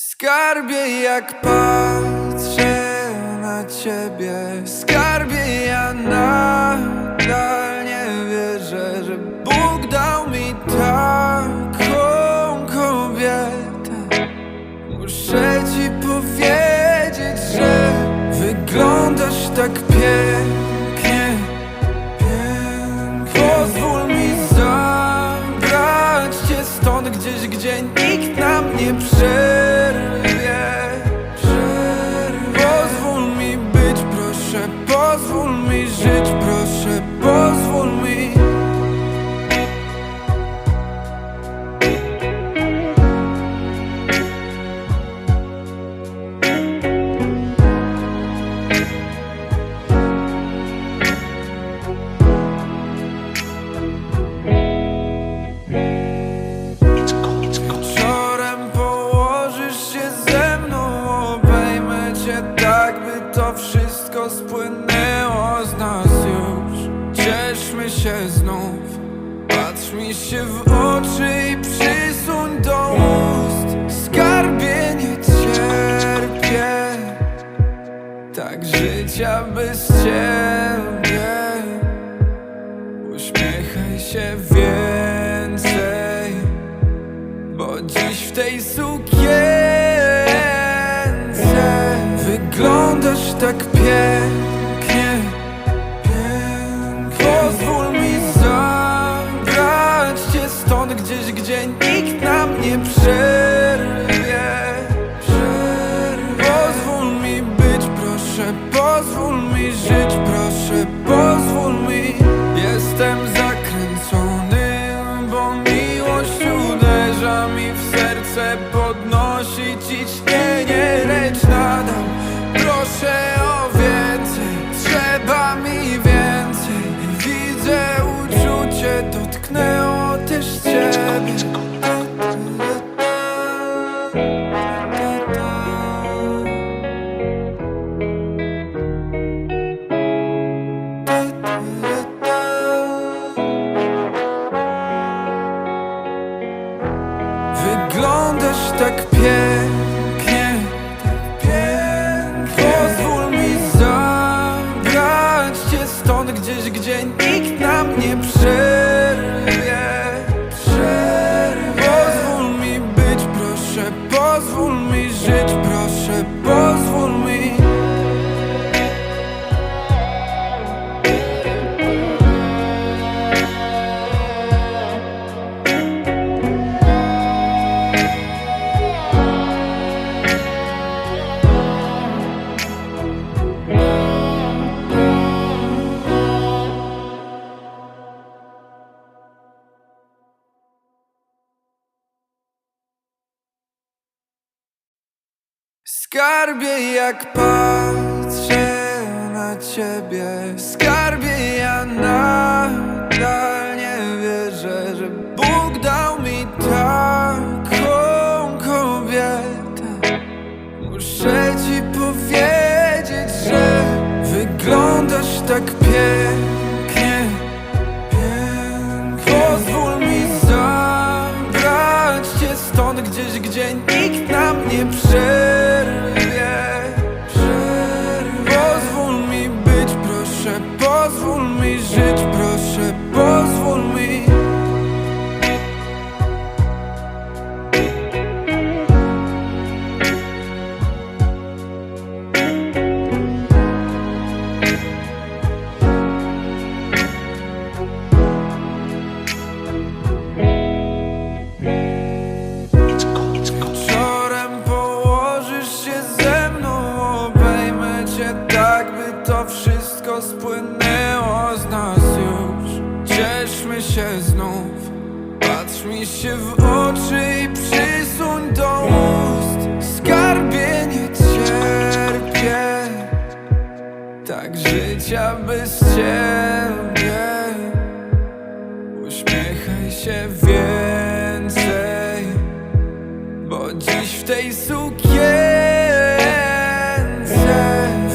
Skarbie jak patrzę na ciebie Skarbie ja nadal nie wierzę Że Bóg dał mi taką kobietę. Muszę ci powiedzieć, że wyglądasz tak pięknie Pozwól mi zabrać cię stąd gdzieś, gdzie pozwól mi żyć, proszę, pozwól mi. Wieczorem położysz znów. Patrz mi się w oczy i przysuń do ust. Skarbie nie cierpię. Tak życia bez ciebie. Uśmiechaj się więcej bo dziś w tej sukience Wyglądasz tak pięknie tak Skarbie jak patrzę na ciebie. Skarbie ja nadal nie wierzę Że Bóg dał mi taką kobietę. Muszę ci powiedzieć, że wyglądasz tak pięknie Pięknie. Pozwól mi zabrać cię stąd gdzieś, gdzie nikt nam nie przerwie mi się w oczy i przysuń do ust. Skarbie nie cierpię. Tak życia bez ciebie. Uśmiechaj się więcej Bo dziś w tej suki